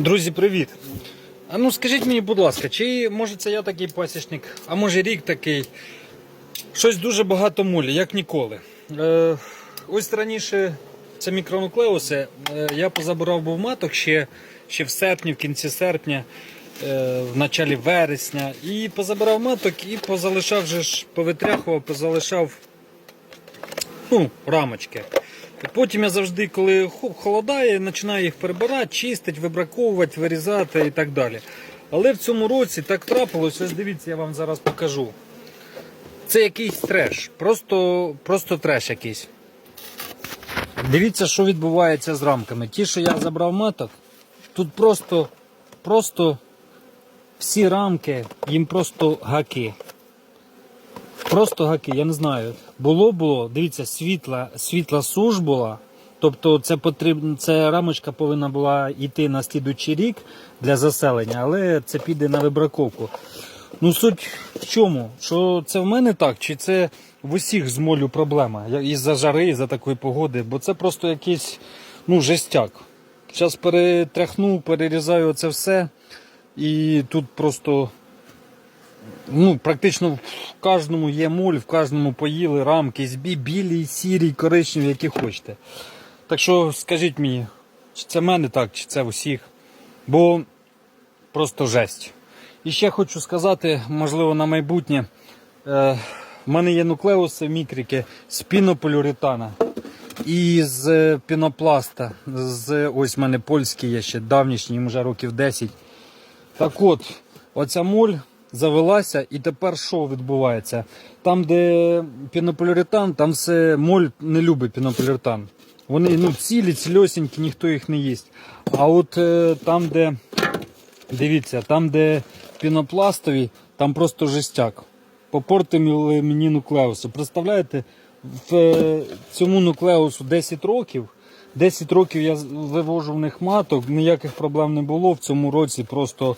Друзі, привіт! А ну скажіть мені, будь ласка, чи може це я такий пасічник, а може рік такий. Щось дуже багато мулі, як ніколи. Е, ось раніше це мікронуклеуси. Е, я позабирав був маток ще, ще в серпні, в кінці серпня, е, в началі вересня. І позабирав маток і позалишав же ж, повитряхував, позалишав ну, рамочки. Потім я завжди, коли холодає, починаю їх перебирати, чистити, вибраковувати, вирізати і так далі. Але в цьому році так трапилось, ось дивіться, я вам зараз покажу. Це якийсь треш, просто, просто треш якийсь. Дивіться, що відбувається з рамками. Ті, що я забрав маток, тут просто, просто всі рамки, їм просто гаки. Просто гаки, я не знаю. Було було, дивіться, світла, світла суш була. Тобто це потрібно, це рамочка повинна була йти на слідуючий рік для заселення, але це піде на вибраковку. Ну суть в чому? Що це в мене так, чи це в усіх з молю проблема? Із-за жари, із-за такої погоди, бо це просто якийсь ну, жестяк. Зараз перетряхну, перерізаю це все, і тут просто ну, практично в кожному є моль, в кожному поїли рамки, збі, білі, сірі, коричневі, які хочете. Так що скажіть мені, чи це в мене так, чи це в усіх. Бо просто жесть. І ще хочу сказати, можливо, на майбутнє. Е, в мене є нуклеуси мікрики з пінополіуретана і з е, пінопласта. З, ось в мене польський є ще давнішній, йому вже років 10. Так от, оця моль завелася, і тепер що відбувається? Там, де пінополіуретан, там все моль не любить пінополіуретан. Вони ну, цілі, цільосінькі, ніхто їх не їсть. А от е, там, де, дивіться, там, де пінопластові, там просто жестяк. Попортили мені нуклеуси. Представляєте, в е, цьому нуклеусу 10 років. 10 років я вивожу в них маток, ніяких проблем не було. В цьому році просто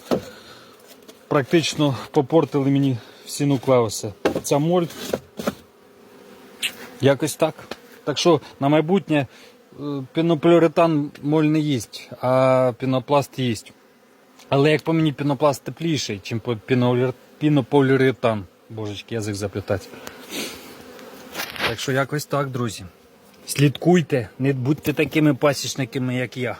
практично попортили мені всі нуклеуси. Ця моль якось так. Так що на майбутнє е, пінополіуретан моль не їсть, а пінопласт їсть. Але як по мені пінопласт тепліший, ніж пінополіуретан. Божечки, язик заплітати. Так що якось так, друзі. Слідкуйте, не будьте такими пасічниками, як я.